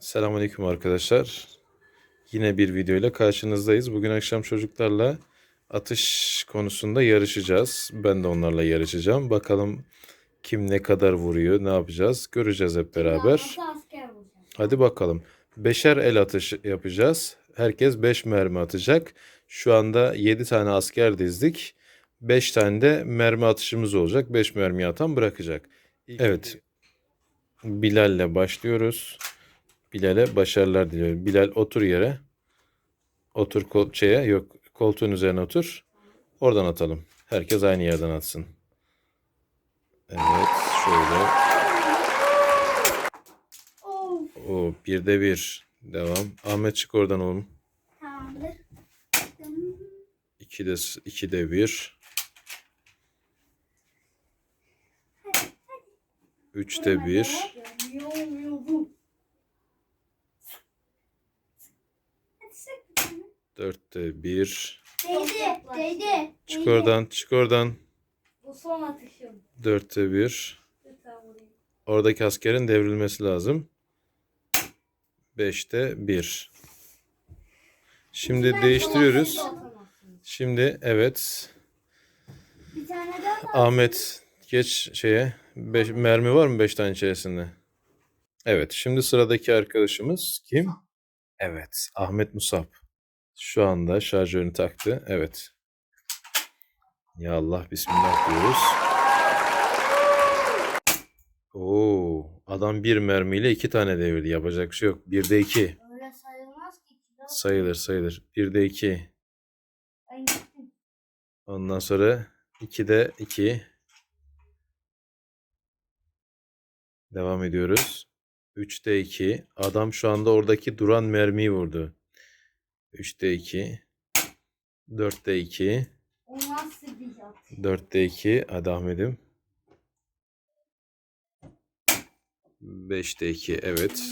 Selamünaleyküm arkadaşlar. Yine bir video ile karşınızdayız. Bugün akşam çocuklarla atış konusunda yarışacağız. Ben de onlarla yarışacağım. Bakalım kim ne kadar vuruyor, ne yapacağız göreceğiz hep beraber. Hadi bakalım. Beşer el atışı yapacağız. Herkes 5 mermi atacak. Şu anda 7 tane asker dizdik. 5 tane de mermi atışımız olacak. 5 mermi atan bırakacak. Evet. Bilal'le başlıyoruz. Bilal'e başarılar diliyorum. Bilal otur yere. Otur kol şeye yok koltuğun üzerine otur. Oradan atalım. Herkes aynı yerden atsın. Evet şöyle. O birde bir. Devam. Ahmet çık oradan oğlum. tamamdır. İkide, ikide bir. Üçte bir. Yoluyordum. Hadi sık bir tane. Dörtte bir. Değdi, değdi. Çık oradan, çık oradan. Bu son atışım. Dörtte bir. Oradaki askerin devrilmesi lazım. Beşte bir. Şimdi değiştiriyoruz. Şimdi evet. Bir tane daha var. Ahmet geç şeye. Beş, mermi var mı 5 tane içerisinde? Evet. Şimdi sıradaki arkadaşımız kim? Evet. Ahmet Musab. Şu anda şarjörünü taktı. Evet. Ya Allah bismillah diyoruz. Oo, adam bir mermiyle iki tane devirdi. Yapacak bir şey yok. Bir de iki. Öyle sayılmaz ki. Sayılır sayılır. Bir de iki. Ondan sonra iki de iki. Devam ediyoruz. Üçte iki. Adam şu anda oradaki duran mermiyi vurdu. 3'te 2. 4'te 2. O nasıl bir yat? 4'te 2. Hadi Ahmet'im. 5'te 2. Evet.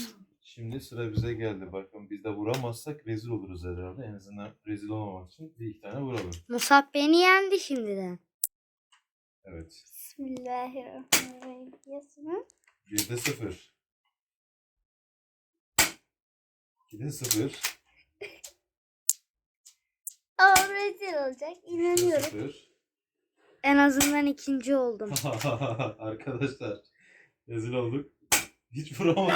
Şimdi sıra bize geldi. Bakın biz de vuramazsak rezil oluruz herhalde. En azından rezil olmamak için bir iki tane vuralım. Musab beni yendi şimdiden. Evet. Bismillahirrahmanirrahim. Yasını. 1'de 0. 2'de 0. Avrupa olacak. İnanıyorum. En azından ikinci oldum. Arkadaşlar rezil olduk. Hiç vuramadım.